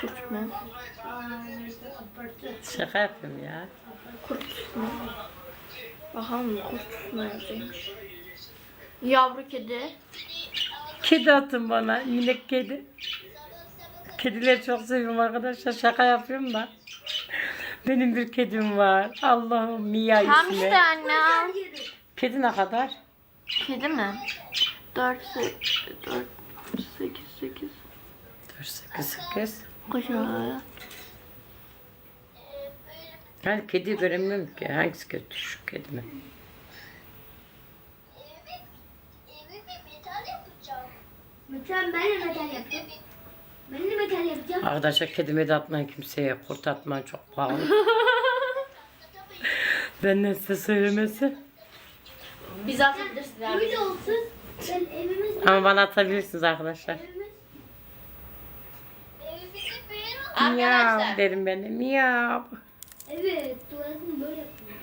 Kurt mu? Şaka yapıyorum ya. Kurt mu? Bakalım kurt neredeymiş? Yavru kedi. Kedi atın bana. Minik kedi. Kedileri çok seviyorum arkadaşlar. Şaka yapıyorum da. Benim bir kedim var. Allah'ım Mia ismi. işte anne. al. Kedi ne kadar? Kedi mi? 4, 4, 8, 8. 4, 8, 8. Kocaman. Yani kedi göremiyorum ki. Hangisi kötü şu kedi mi? Metal ben de metal yapacağım. Ben de metal yapacağım. Arkadaşlar kedime de atmayın kimseye. Kurt atmayın çok pahalı. Benden size söylemesi. Biz atabilirsiniz abi. Böyle olsun. Ben evimiz Ama bana atabilirsiniz arkadaşlar. evimiz. Miyav derim ben de. Miyav. Evet, tuvaletini böyle yapıyorum.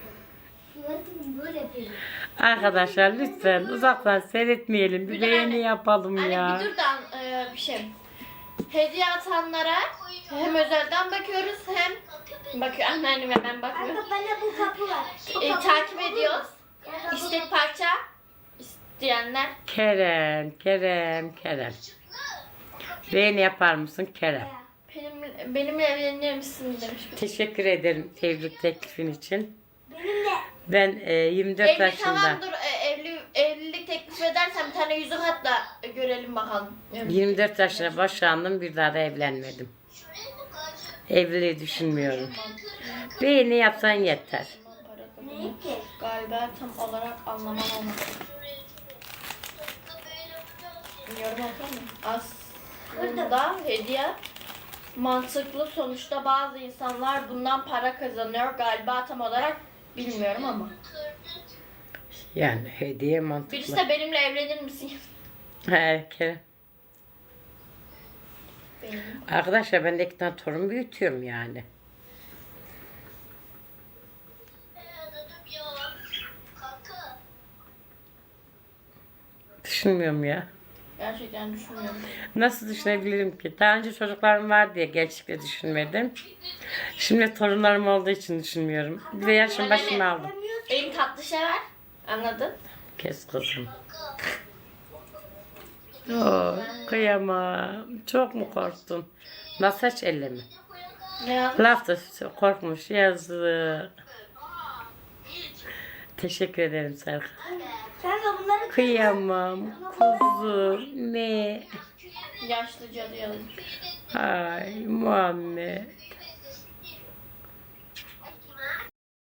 Tuvaletini böyle yapıyorum. Arkadaşlar lütfen uzaktan seyretmeyelim. Bir Bir de beğeni anne- yapalım Hani ya. bir dur da e, bir şey. Hediye atanlara hem özelden bakıyoruz hem bakıyor anneanneme ben bakmıyorum. Arka bende bu kapı var. Bu E, kapı- takip ediyoruz. Kapı- İstek parça isteyenler. Kerem, Kerem, Kerem. Beğeni yapar mısın Kerem? Benim, benimle evlenir misin demiş. Teşekkür ederim evlilik teklifin için. Benim de. Ben e, 24 Evli yaşında. tamam dur e, evli, evlilik teklif edersen bir tane yüzük at da görelim bakalım. 24 yaşına boşandım bir daha da evlenmedim. Evliliği düşünmüyorum. Beğeni yapsan yeter. Ne ki? Galiba tam olarak anlamam onu. Yorum okur mu? Aslında hediye mantıklı sonuçta bazı insanlar bundan para kazanıyor galiba tam olarak bilmiyorum ama. Yani hediye mantıklı. Birisi de benimle evlenir misin? He, Kerem. Benim. Arkadaşlar ben de iki tane torun büyütüyorum yani. Düşünmüyorum ya. Gerçekten düşünmüyorum. Nasıl düşünebilirim ki? Daha önce çocuklarım var diye gençlikle düşünmedim. Şimdi torunlarım olduğu için düşünmüyorum. Bir de yaşım başımı aldım. Benim tatlı şey var. Anladın? Kes kızım. Oo, kıyamam. Çok mu korktun? Nasıl hiç elleme? Ya. Laf da korkmuş yazık. Teşekkür ederim Serkan. Sen de bunları Kıyamam. Kuzum. Ne? Yaşlı cadı yalın. Ay Muhammed.